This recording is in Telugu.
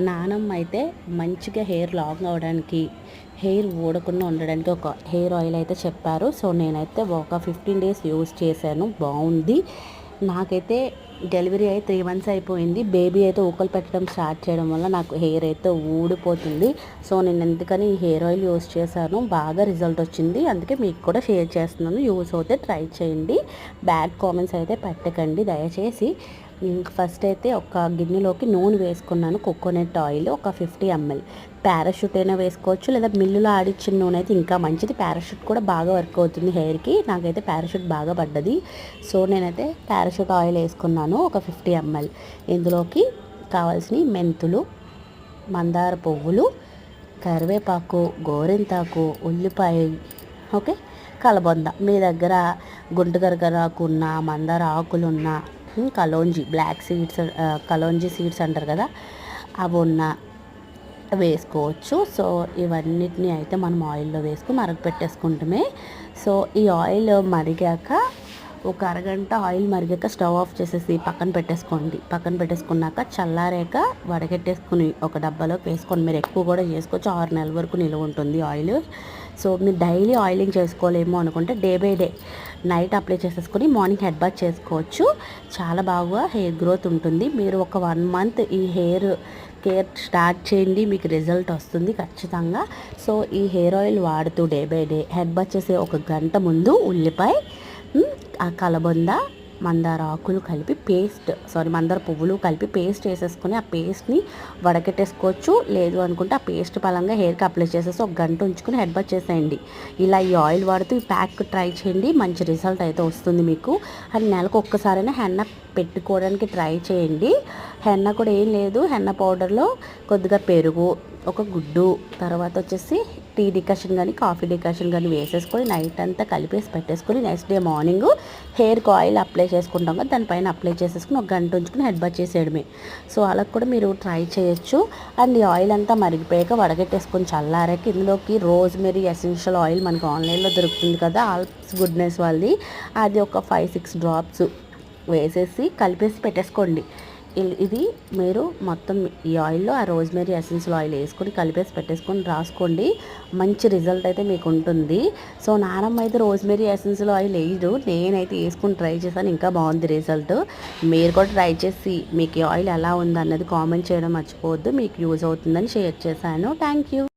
నానమ్మ అయితే మంచిగా హెయిర్ లాంగ్ అవ్వడానికి హెయిర్ ఊడకుండా ఉండడానికి ఒక హెయిర్ ఆయిల్ అయితే చెప్పారు. సో నేనైతే ఒక ఫిఫ్టీన్ డేస్ యూస్ చేశాను. బాగుంది. నాకైతే డెలివరీ అయితే త్రీ మంత్స్ అయిపోయింది. బేబీ అయితే ఊకలు పెట్టడం స్టార్ట్ చేయడం వల్ల నాకు హెయిర్ అయితే ఊడిపోతుంది. సో నేను ఎందుకని ఈ హెయిర్ ఆయిల్ యూస్ చేశాను? బాగా రిజల్ట్ వచ్చింది. అందుకే మీకు కూడా షేర్ చేస్తున్నాను. యూస్ అవుతే ట్రై చేయండి. బ్యాడ్ కామెంట్స్ అయితే పెట్టకండి. దయచేసి ఫస్ట్ అయితే ఒక గిన్నెలోకి నూనె వేసుకున్నాను. కోకోనట్ ఆయిల్ ఒక ఫిఫ్టీ ఎంఎల్. పారాషూట్ అయినా వేసుకోవచ్చు. లేదా మిల్లులో ఆడిచ్చిన నూనె అయితే ఇంకా మంచిది. పారాషూట్ కూడా బాగా వర్క్ అవుతుంది హెయిర్కి. నాకైతే పారాషూట్ బాగా పడ్డది. సో నేనైతే పారాషూట్ ఆయిల్ వేసుకున్నాను. ఒక ఫిఫ్టీ ఎంఎల్. ఇందులోకి కావాల్సిన మెంతులు మందార పువ్వులు కరివేపాకు గోరింతాకు ఉల్లిపాయ ఓకే? కలబొంద. మీ దగ్గర గుంటుగరగరాకు ఉన్న మందార ఆకులున్న kalonji black seeds kalonji seeds అంటారు కదా అవి ఉన్న వేసుకోవచ్చు. సో ఇవన్నిటిని అయితే మనం ఆయిల్లో వేసుకుని మరగ పెట్టేసుకుంటమే సో ఈ ఆయిల్ మరిగాక ఒక అరగంట ఆయిల్ మరిగాక స్టవ్ ఆఫ్ చేసేసి పక్కన పెట్టేసుకోండి. పక్కన పెట్టేసుకున్నాక చల్లారాక వడగట్టేసుకుని ఒక డబ్బాలోకి వేసుకొని మీరు ఎక్కువ కూడా చేసుకోవచ్చు. ఆరు నెలల వరకు నిల్వ ఉంటుంది ఆయిల్. సో మీరు డైలీ ఆయిలింగ్ చేసుకోలేమో అనుకుంటే day by day night apply చేసేసుకొని మార్నింగ్ హెడ్ బాత్ చేసుకోవచ్చు. చాలా బాగా హెయిర్ గ్రోత్ ఉంటుంది. మీరు ఒక వన్ మంత్ ఈ హెయిర్ కేర్ స్టార్ట్ చేయండి. మీకు రిజల్ట్ వస్తుంది ఖచ్చితంగా. సో ఈ హెయిర్ ఆయిల్ వాడుతూ day by day head bath చేసే ఒక గంట ముందు ఉల్లిపాయ ఆ కలబంద మందార ఆకులు కలిపి పేస్ట్ సారీ మందార పువ్వులు కలిపి పేస్ట్ వేసేసుకొని ఆ పేస్ట్ని వడకెట్టేసుకోవచ్చు. లేదు అనుకుంటే ఆ పేస్ట్ పలంగా హెయిర్కి అప్లై చేసేసి ఒక గంట ఉంచుకొని హెడ్ బట్ చేసేయండి. ఇలా ఈ ఆయిల్ వాడుతూ ఈ ప్యాక్ ట్రై చేయండి మంచి రిజల్ట్ అయితే వస్తుంది మీకు. అది నెలకు ఒక్కసారైనా హెన్న పెట్టుకోవడానికి ట్రై చేయండి. హెన్న కూడా ఏం లేదు హెన్న పౌడర్లో కొద్దిగా పెరుగు ఒక గుడ్డు తర్వాత వచ్చేసి టీ డికాషన్ కానీ కాఫీ డికాషన్ కానీ వేసేసుకొని నైట్ అంతా కలిపేసి పెట్టేసుకొని నెక్స్ట్ డే మార్నింగ్ హెయిర్కి ఆయిల్ అప్లై చేసుకుంటాం కదా దానిపైన అప్లై చేసేసుకుని ఒక గంట ఉంచుకుని హెడ్ బాత్ చేసేయడమే. సో అలా కూడా మీరు ట్రై చేయొచ్చు. అండ్ ఈ ఆయిల్ అంతా మరిగిపోయాక వడగట్టేసుకొని చల్లారాక ఇందులోకి రోజ్మెరీ ఎసెన్షియల్ ఆయిల్ మనకు ఆన్లైన్లో దొరుకుతుంది కదా ఆల్స్ గుడ్నెస్ వాళ్ళది. అది ఒక ఫైవ్ సిక్స్ డ్రాప్స్ వేసేసి కలిపేసి పెట్టేసుకోండి. ఇది మీరు మొత్తం ఈ ఆయిల్లో ఆ రోజ్మెరీ ఎసెన్షియల్ ఆయిల్ వేసుకొని కలిపేసి పెట్టేసుకొని రాసుకోండి. మంచి రిజల్ట్ అయితే మీకు ఉంటుంది. సో నానమ్మ అయితే రోజ్మెరీ ఎసెన్షియల్ ఆయిల్ వేయదు. నేనైతే వేసుకుని ట్రై చేశాను. ఇంకా బాగుంది రిజల్ట్. మీరు కూడా ట్రై చేసి మీకు ఈ ఆయిల్ ఎలా ఉంది అన్నది కామెంట్ చేయడం మర్చిపోవద్దు. మీకు యూజ్ అవుతుందని షేర్ చేశాను. Thank you